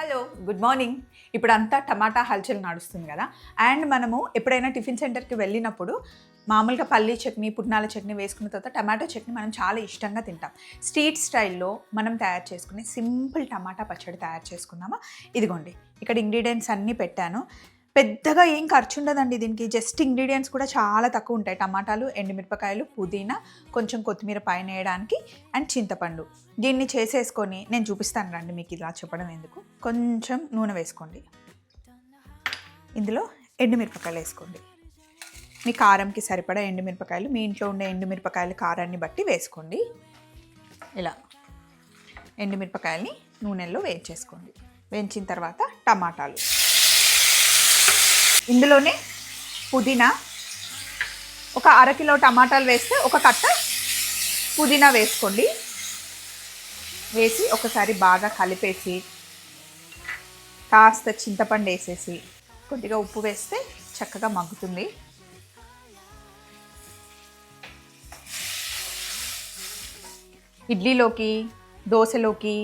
Hello good morning. ఇప్పుడు అంతా టమాటా హల్చల్ నడుస్తుంది కదా. అండ్ మనము ఎప్పుడైనా టిఫిన్ సెంటర్కి వెళ్ళినప్పుడు మామూలుగా పల్లీ చట్నీ పుట్నాల చట్నీ వేసుకున్న తర్వాత టమాటో చట్నీ మనం చాలా ఇష్టంగా తింటాం. స్ట్రీట్ స్టైల్లో మనం తయారు చేసుకునే సింపుల్ టమాటా పచ్చడి తయారు చేసుకుందామా? ఇదిగోండి ఇక్కడ ఇంగ్రీడియంట్స్ అన్నీ పెట్టాను. పెద్దగా ఏం ఖర్చు ఉండదండి దీనికి. జస్ట్ ఇంగ్రీడియంట్స్ కూడా చాలా తక్కువ ఉంటాయి టమాటాలు ఎండుమిరపకాయలు పుదీనా కొంచెం కొత్తిమీర పైన వేయడానికి అండ్ చింతపండు. దీన్ని చేసేసుకొని నేను చూపిస్తాను రండి మీకు ఇలా చెప్పడం ఎందుకు. కొంచెం నూనె వేసుకోండి. ఇందులో ఎండుమిరపకాయలు వేసుకోండి. మీ కారంకి సరిపడా ఎండుమిరపకాయలు మీ ఇంట్లో ఉండే ఎండుమిరపకాయల కారాన్ని బట్టి వేసుకోండి. ఇలా ఎండుమిరపకాయల్ని నూనెల్లో వేయించేసుకోండి. వేయించిన తర్వాత టమాటాలు. ఇందులోనే పుదీనా. ఒక అరకిలో టమాటాలు వేస్తే ఒక కట్ట పుదీనా వేసుకోండి. వేసి ఒకసారి బాగా కలిపేసి కాస్త చింతపండు వేసేసి కొద్దిగా ఉప్పు వేస్తే చక్కగా మగ్గుతుంది. ఇడ్లీలోకి దోశలోకి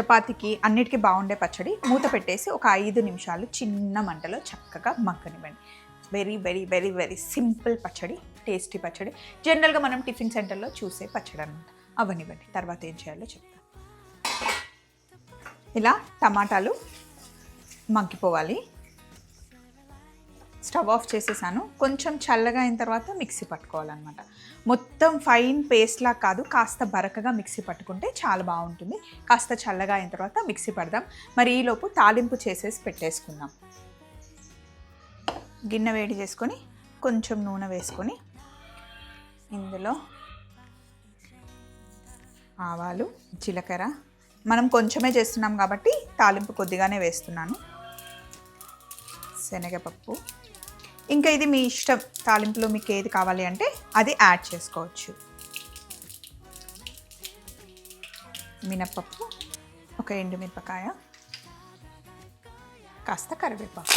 చపాతీకి అన్నిటికీ బాగుండే పచ్చడి. మూత పెట్టేసి ఒక ఐదు నిమిషాలు చిన్న మంటలో చక్కగా మగ్గనివ్వండి. Very very very very simple పచ్చడి టేస్టీ పచ్చడి. జనరల్గా మనం టిఫిన్ సెంటర్లో చూసే పచ్చడి అనమాట అవనివ్వండి. తర్వాత ఏం చేయాలో చెప్తాను. ఇలా టమాటాలు మగ్గిపోవాలి. స్టవ్ ఆఫ్ చేసేసాను. కొంచెం చల్లగా అయిన తర్వాత మిక్సీ పట్టుకోవాలన్నమాట. మొత్తం ఫైన్ పేస్ట్లా కాదు కాస్త బరకగా మిక్సీ పట్టుకుంటే చాలా బాగుంటుంది. కాస్త చల్లగా అయిన తర్వాత మిక్సీ పడదాం. మరి ఈలోపు తాలింపు చేసేసి పెట్టేసుకుందాం. గిన్నె వేడి చేసుకొని కొంచెం నూనె వేసుకొని ఇందులో ఆవాలు జీలకర్ర. మనం కొంచెమే చేస్తున్నాం కాబట్టి తాలింపు కొద్దిగానే వేస్తున్నాను. శనగపప్పు. ఇంకా ఇది మీ ఇష్టం తాలింపులో మీకు ఏది కావాలి అంటే అది యాడ్ చేసుకోవచ్చు. మినప్పప్పు ఒక ఎండుమిరపకాయ కాస్త కరివేపాకు.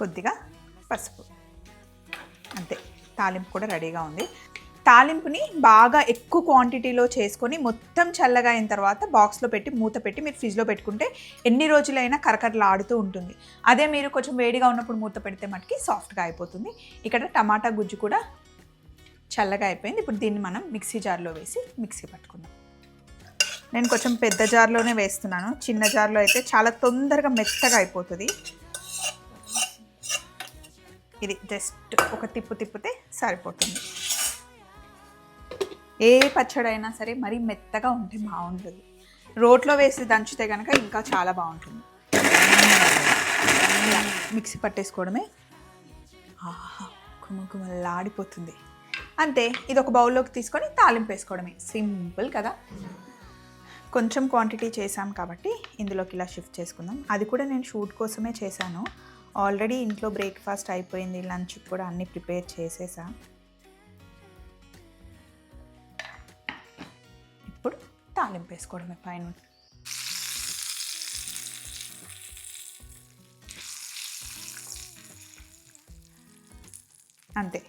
కొద్దిగా పసుపు. అంతే తాలింపు కూడా రెడీగా ఉంది. తాలింపుని బాగా ఎక్కువ క్వాంటిటీలో చేసుకొని మొత్తం చల్లగా అయిన తర్వాత బాక్స్లో పెట్టి మూత పెట్టి మీరు ఫ్రిడ్జ్లో పెట్టుకుంటే ఎన్ని రోజులైనా కరకరలాడుతూ ఉంటుంది. అదే మీరు కొంచెం వేడిగా ఉన్నప్పుడు మూత పెడితే మటుకి సాఫ్ట్గా అయిపోతుంది. ఇక్కడ టమాటా గుజ్జు కూడా చల్లగా అయిపోయింది. ఇప్పుడు దీన్ని మనం మిక్సీ జార్లో వేసి మిక్సీ పట్టుకుందాం. నేను కొంచెం పెద్ద జార్లోనే వేస్తున్నాను. చిన్న జార్లో అయితే చాలా తొందరగా మెత్తగా అయిపోతుంది. ఇది జస్ట్ ఒక తిప్పు తిప్పితే సరిపోతుంది. ఏ పచ్చడి అయినా సరే మరీ మెత్తగా ఉంటే బాగుంటుంది. రోట్లో వేసి దంచితే కనుక ఇంకా చాలా బాగుంటుంది. మిక్సీ పట్టేసుకోవడమే. ఆహా కుమకుమలాడిపోతుంది. అంతే ఇది ఒక బౌల్లోకి తీసుకొని తాలింపు వేసుకోవడమే. సింపుల్ కదా? కొంచెం క్వాంటిటీ చేసాం కాబట్టి ఇందులోకి ఇలా షిఫ్ట్ చేసుకుందాం. అది కూడా నేను షూట్ కోసమే చేశాను. ఆల్రెడీ ఇంట్లో బ్రేక్ఫాస్ట్ అయిపోయింది లంచ్ కూడా అన్నీ ప్రిపేర్ చేసేసా. తాలింపు వేసుకోవడమే పైన అంతే.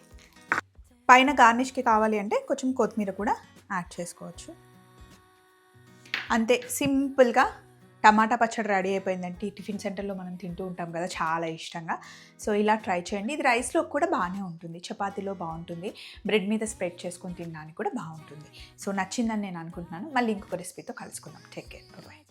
పైన గార్నిష్కి కావాలి అంటే కొంచెం కొత్తిమీర కూడా యాడ్ చేసుకోవచ్చు. అంతే సింపుల్గా టమాటా పచ్చడి రెడీ అయిపోయిందంటే టిఫిన్ సెంటర్లో మనం తింటూ ఉంటాం కదా చాలా ఇష్టంగా. సో ఇలా ట్రై చేయండి. ఇది రైస్లో కూడా బాగానే ఉంటుంది. చపాతీలో బాగుంటుంది. బ్రెడ్ మీద స్ప్రెడ్ చేసుకుని తినడానికి కూడా బాగుంటుంది. సో నచ్చిందని నేను అనుకుంటున్నాను. మళ్ళీ ఇంకొక రెసిపీతో కలుసుకుందాం. Take care. బాయ్